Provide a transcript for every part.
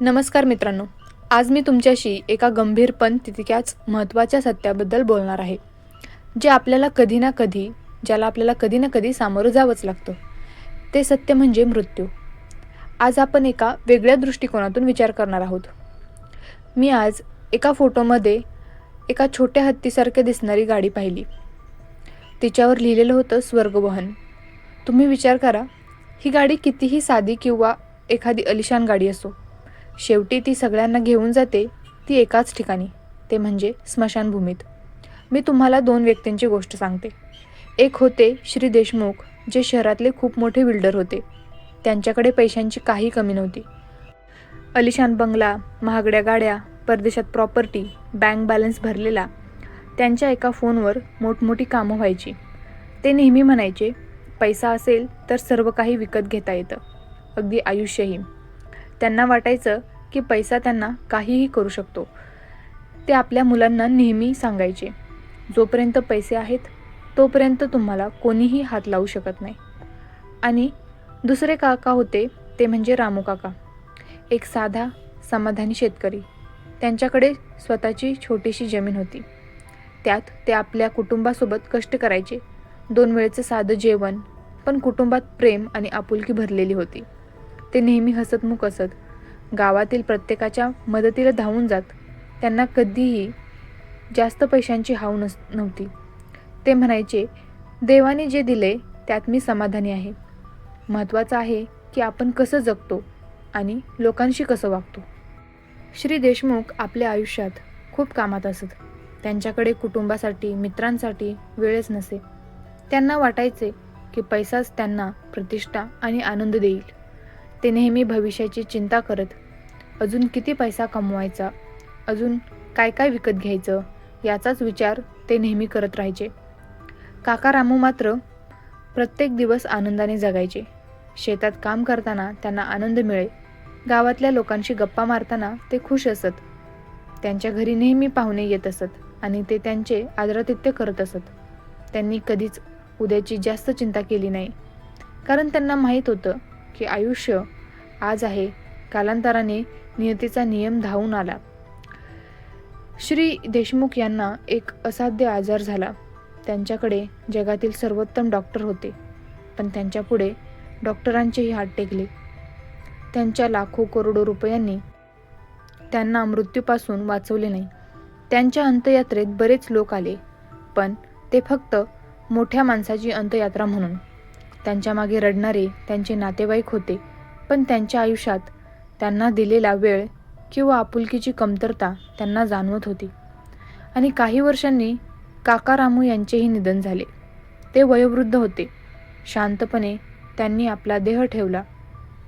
नमस्कार मित्रांनो आज मी तुमच्याशी एका गंभीर पण तितक्याच महत्त्वाच्या सत्याबद्दल बोलणार आहे जे आपल्याला कधी ना कधी ज्याला आपल्याला कधी ना कधी सामोरं जावंच लागतं. ते सत्य म्हणजे मृत्यू. आज आपण एका वेगळ्या दृष्टिकोनातून विचार करणार आहोत. मी आज एका फोटोमध्ये एका छोट्या हत्तीसारखे दिसणारी गाडी पाहिली. तिच्यावर लिहिलेलं होतं स्वर्गवहन. तुम्ही विचार करा ही गाडी कितीही साधी किंवा एखादी अलिशान गाडी असो शेवटी ती सगळ्यांना घेऊन जाते ती एकाच ठिकाणी ते म्हणजे स्मशानभूमीत. मी तुम्हाला दोन व्यक्तींची गोष्ट सांगते. एक होते श्री देशमुख जे शहरातले खूप मोठे बिल्डर होते. त्यांच्याकडे पैशांची काही कमी नव्हती. अलिशान बंगला महागड्या गाड्या परदेशात प्रॉपर्टी बँक बॅलन्स भरलेला त्यांच्या एका फोनवर मोठमोठी कामं व्हायची. ते नेहमी म्हणायचे पैसा असेल तर सर्व काही विकत घेता येतं. अगदी आयुष्यही त्यांना वाटायचं की पैसा त्यांना काहीही करू शकतो. ते आपल्या मुलांना नेहमी सांगायचे जोपर्यंत पैसे आहेत तोपर्यंत तुम्हाला कोणीही हात लावू शकत नाही. आणि दुसरे काका होते ते म्हणजे रामू काका. एक साधा समाधानी शेतकरी. त्यांच्याकडे स्वतःची छोटीशी जमीन होती. त्यात ते आपल्या कुटुंबासोबत कष्ट करायचे. दोन वेळेचं साधं जेवण पण कुटुंबात प्रेम आणि आपुलकी भरलेली होती. ते नेहमी हसतमुख असत. गावातील प्रत्येकाच्या मदतीला धावून जात. त्यांना कधीही जास्त पैशांची हाव नस नव्हती. ते म्हणायचे देवाने जे दिले त्यात मी समाधानी आहे. महत्त्वाचं आहे की आपण कसं जगतो आणि लोकांशी कसं वागतो. श्री देशमुख आपल्या आयुष्यात खूप कामात असत. त्यांच्याकडे कुटुंबासाठी मित्रांसाठी वेळच नसे. त्यांना वाटायचे की पैसाच त्यांना प्रतिष्ठा आणि आनंद देईल. ते नेहमी भविष्याची चिंता करत अजून किती पैसा कमवायचा अजून काय काय विकत घ्यायचं याचाच विचार ते नेहमी करत राहायचे. काका रामू मात्र प्रत्येक दिवस आनंदाने जगायचे. शेतात काम करताना त्यांना आनंद मिळे गावातल्या लोकांशी गप्पा मारताना ते खुश असत. त्यांच्या घरी नेहमी पाहुणे येत असत आणि ते त्यांचे आदरातिथ्य करत असत. त्यांनी कधीच उद्याची जास्त चिंता केली नाही. कारण त्यांना माहीत होतं की आयुष्य आज आहे. कालांतराने नियतीचा नियम धावून आला. श्री देशमुख यांना एक असाध्य आजार झाला. त्यांच्याकडे जगातील सर्वोत्तम डॉक्टर होते. पण त्यांच्यापुढे डॉक्टरांचेही हात टेकले. त्यांच्या लाखो करोडो रुपयांनी त्यांना मृत्यूपासून वाचवले नाही. त्यांच्या अंतयात्रेत बरेच लोक आले पण ते फक्त मोठ्या माणसाची अंतयात्रा म्हणून. त्यांच्या मागे रडणारे त्यांचे नातेवाईक होते. पण त्यांच्या आयुष्यात त्यांना दिलेला वेळ किंवा आपुलकीची कमतरता त्यांना जाणवत होती. आणि काही वर्षांनी काका रामू यांचेही निधन झाले. ते वयोवृद्ध होते. शांतपणे त्यांनी आपला देह ठेवला.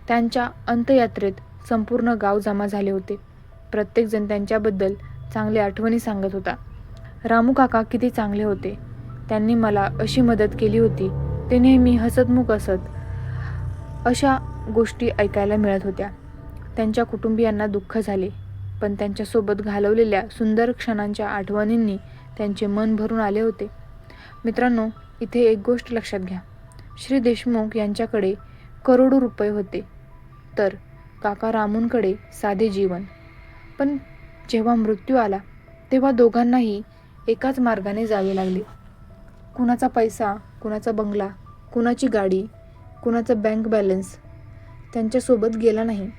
त्यांच्या अंत्ययात्रेत संपूर्ण गाव जमा झाले होते. प्रत्येकजण त्यांच्याबद्दल चांगल्या आठवणी सांगत होता. रामू काका किती चांगले होते. त्यांनी मला अशी मदत केली होती. ते नेहमी हसतमुख असत. अशा गोष्टी ऐकायला मिळत होत्या. त्यांच्या कुटुंबियांना दुःख झाले पण त्यांच्यासोबत घालवलेल्या सुंदर क्षणांच्या आठवणींनी त्यांचे मन भरून आले होते. मित्रांनो इथे एक गोष्ट लक्षात घ्या. श्री देशमुख यांच्याकडे करोडो रुपये होते. तर काका रामूंकडे साधे जीवन. पण जेव्हा मृत्यू आला तेव्हा दोघांनाही एकाच मार्गाने जावे लागले. कुणाचा पैसा कुणाचा बंगला कुणाची गाडी कुणाचा बँक बॅलन्स त्यांच्यासोबत गेला नाही.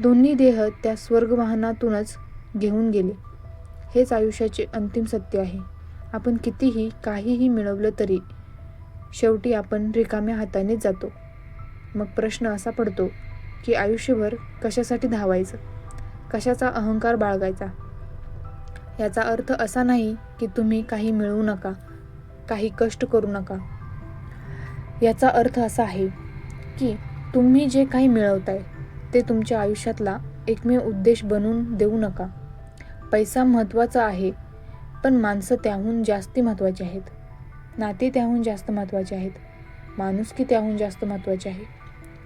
दोन्ही देह त्या स्वर्गवाहनातूनच घेऊन गेले. हेच आयुष्याचे अंतिम सत्य आहे. आपण कितीही काहीही मिळवलं तरी शेवटी आपण रिकाम्या हातानेच जातो. मग प्रश्न असा पडतो की आयुष्यभर कशासाठी धावायचं? कशाचा अहंकार बाळगायचा? याचा अर्थ असा नाही की तुम्ही काही मिळवू नका काही कष्ट करू नका. याचा अर्थ असा आहे की तुम्ही जे काही मिळवताय ते तुमच्या आयुष्यातला एकमेव उद्देश बनवून देऊ नका. पैसा महत्त्वाचा आहे पण माणसं त्याहून जास्ती महत्त्वाची आहेत. नाते त्याहून जास्त महत्त्वाचे आहेत. माणुसकी त्याहून जास्त महत्त्वाचे आहे.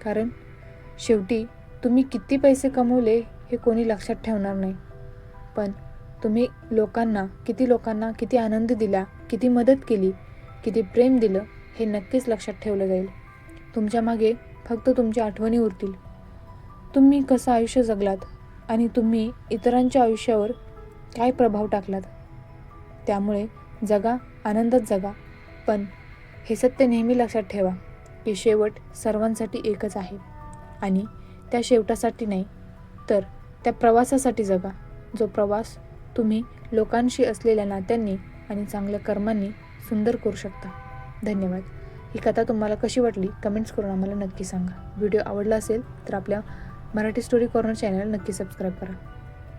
कारण शेवटी तुम्ही किती पैसे कमवले हे कोणी लक्षात ठेवणार नाही. पण तुम्ही लोकांना किती लोकांना किती आनंद दिला किती मदत केली किती प्रेम दिलं हे नक्कीच लक्षात ठेवलं जाईल. तुमच्या मागे फक्त तुमच्या आठवणी उरतील. तुम्ही कसं आयुष्य जगलात आणि तुम्ही इतरांच्या आयुष्यावर काय प्रभाव टाकलात? त्यामुळे जगा आनंदात जगा. पण हे सत्य नेहमी लक्षात ठेवा की शेवट सर्वांसाठी एकच आहे. आणि त्या शेवटासाठी नाही तर त्या प्रवासासाठी जगा. जो प्रवास तुम्ही लोकांशी असलेल्या नात्यांनी आणि चांगल्या कर्मांनी सुंदर करू शकता. धन्यवाद. ही कथा तुम्हाला कशी वाटली कमेंट्स करून आम्हाला नक्की सांगा. व्हिडिओ आवडला असेल तर आपल्या मराठी स्टोरी कॉर्नर चॅनल नक्की सबस्क्राईब करा.